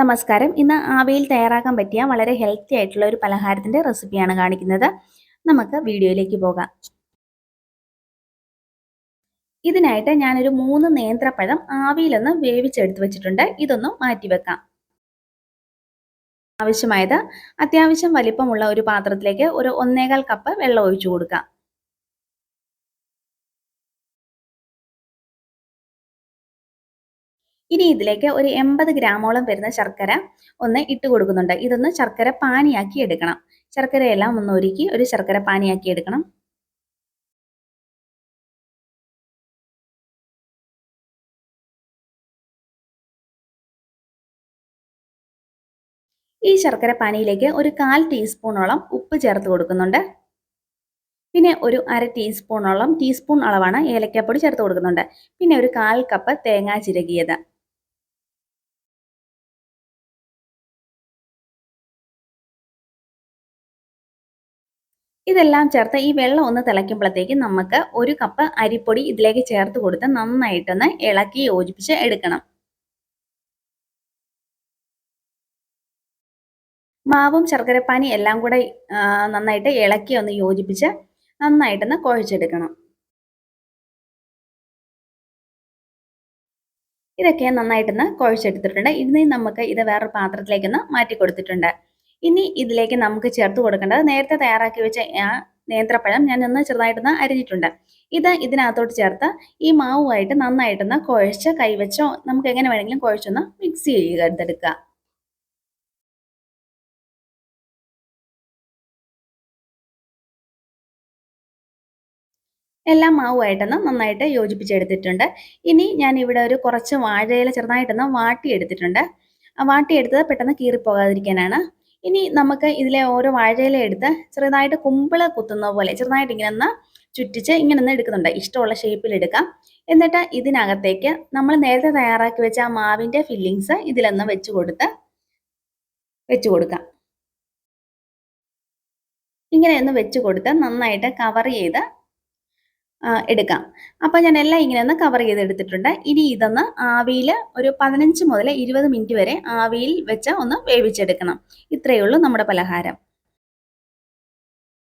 നമസ്കാരം. ഇന്ന് ആവയിൽ തയ്യാറാക്കാൻ പറ്റിയ വളരെ ഹെൽത്തി ആയിട്ടുള്ള ഒരു പലഹാരത്തിന്റെ റെസിപ്പിയാണ് കാണിക്കുന്നത്. നമുക്ക് വീഡിയോയിലേക്ക് പോകാം. ഇതിനായിട്ട് ഞാനൊരു മൂന്ന് നേന്ത്രപ്പഴം ആവിയിലൊന്ന് വേവിച്ചെടുത്ത് വെച്ചിട്ടുണ്ട്. ഇതൊന്ന് മാറ്റിവെക്കാം ആവശ്യമായത് അത്യാവശ്യം വലിപ്പമുള്ള ഒരു പാത്രത്തിലേക്ക് ഒരു ഒന്നേകാൽ കപ്പ് വെള്ളം ഒഴിച്ചു കൊടുക്കാം. ഇനി ഇതിലേക്ക് ഒരു എൺപത് ഗ്രാമോളം വരുന്ന ശർക്കര ഒന്ന് ഇട്ട് കൊടുക്കുന്നുണ്ട്. ഇതൊന്ന് ശർക്കര പാനിയാക്കി എടുക്കണം. ശർക്കരയെല്ലാം ഒന്ന് ഒരുക്കി ഒരു ശർക്കര പാനിയാക്കി എടുക്കണം. ഈ ശർക്കര പാനിയിലേക്ക് ഒരു കാൽ ടീസ്പൂണോളം ഉപ്പ് ചേർത്ത് കൊടുക്കുന്നുണ്ട്. പിന്നെ ഒരു അര ടീസ്പൂണോളം ടീസ്പൂൺ അളവാണ് ഏലക്കാപ്പൊടി ചേർത്ത് കൊടുക്കുന്നുണ്ട്. പിന്നെ ഒരു കാൽ കപ്പ് തേങ്ങ ചിരകിയത്. ഇതെല്ലാം ചേർത്ത് ഈ വെള്ളം ഒന്ന് തിളയ്ക്കുമ്പോഴത്തേക്ക് നമുക്ക് ഒരു കപ്പ് അരിപ്പൊടി ഇതിലേക്ക് ചേർത്ത് കൊടുത്ത് നന്നായിട്ടൊന്ന് ഇളക്കി യോജിപ്പിച്ച് എടുക്കണം. മാവും ശർക്കരപ്പാനി എല്ലാം കൂടെ നന്നായിട്ട് ഇളക്കി ഒന്ന് യോജിപ്പിച്ച് നന്നായിട്ടൊന്ന് കുഴച്ചെടുക്കണം. ഇതൊക്കെ നന്നായിട്ടൊന്ന് കുഴച്ചെടുത്തിട്ടുണ്ട്. ഇനി നമുക്ക് ഇത് വേറൊരു പാത്രത്തിലേക്കൊന്ന് മാറ്റി കൊടുത്തിട്ടുണ്ട് ഇനി ഇതിലേക്ക് നമുക്ക് ചേർത്ത് കൊടുക്കേണ്ടത് നേരത്തെ തയ്യാറാക്കി വെച്ച ആ നേന്ത്രപ്പഴം ഞാൻ ഒന്ന് ചെറുതായിട്ടൊന്ന് അരിഞ്ഞിട്ടുണ്ട്. ഇത് ഇതിനകത്തോട്ട് ചേർത്ത് ഈ മാവുമായിട്ട് നന്നായിട്ടൊന്ന് കുഴച്ച് കൈവച്ചോ നമുക്ക് എങ്ങനെ വേണമെങ്കിലും കുഴച്ചൊന്ന് മിക്സ് ചെയ്യുക എടുത്തെടുക്കുക. എല്ലാ മാവുമായിട്ടൊന്ന് നന്നായിട്ട് യോജിപ്പിച്ചെടുത്തിട്ടുണ്ട്. ഇനി ഞാൻ ഇവിടെ ഒരു കുറച്ച് വാഴയില ചെറുതായിട്ടൊന്ന് വാട്ടിയെടുത്തിട്ടുണ്ട്. വാട്ടിയെടുത്തത് പെട്ടെന്ന് കീറിപ്പോകാതിരിക്കാനാണ്. ഇനി നമുക്ക് ഇതിലെ ഓരോ വാഴയില എടുത്ത് ചെറുതായിട്ട് കുമ്പിൾ കുത്തുന്ന പോലെ ചെറുതായിട്ട് ഇങ്ങനെ ഒന്ന് ചുറ്റിച്ച് ഇങ്ങനെ ഒന്ന് എടുക്കുന്നുണ്ട്. ഇഷ്ടമുള്ള ഷേപ്പിൽ എടുക്കാം. എന്നിട്ട് ഇതിനകത്തേക്ക് നമ്മൾ നേരത്തെ തയ്യാറാക്കി വെച്ച ആ മാവിന്റെ ഫില്ലിങ്സ് ഇതിലൊന്ന് വെച്ച് കൊടുത്ത് വെച്ച് കൊടുക്കാം. ഇങ്ങനെ ഒന്ന് വെച്ച് കൊടുത്ത് നന്നായിട്ട് കവർ ചെയ്ത് എടുക്കാം. അപ്പോൾ ഞാൻ എല്ലാം ഇങ്ങനെ ഒന്ന് കവർ ചെയ്ത് എടുത്തിട്ടുണ്ട് ഇനി ഇതൊന്ന് ആവിയിൽ ഒരു പതിനഞ്ച് മുതൽ ഇരുപത് മിനിറ്റ് വരെ ആവിയിൽ വെച്ച് ഒന്ന് വേവിച്ചെടുക്കണം. ഇത്രയേ ഉള്ളൂ നമ്മുടെ പലഹാരം.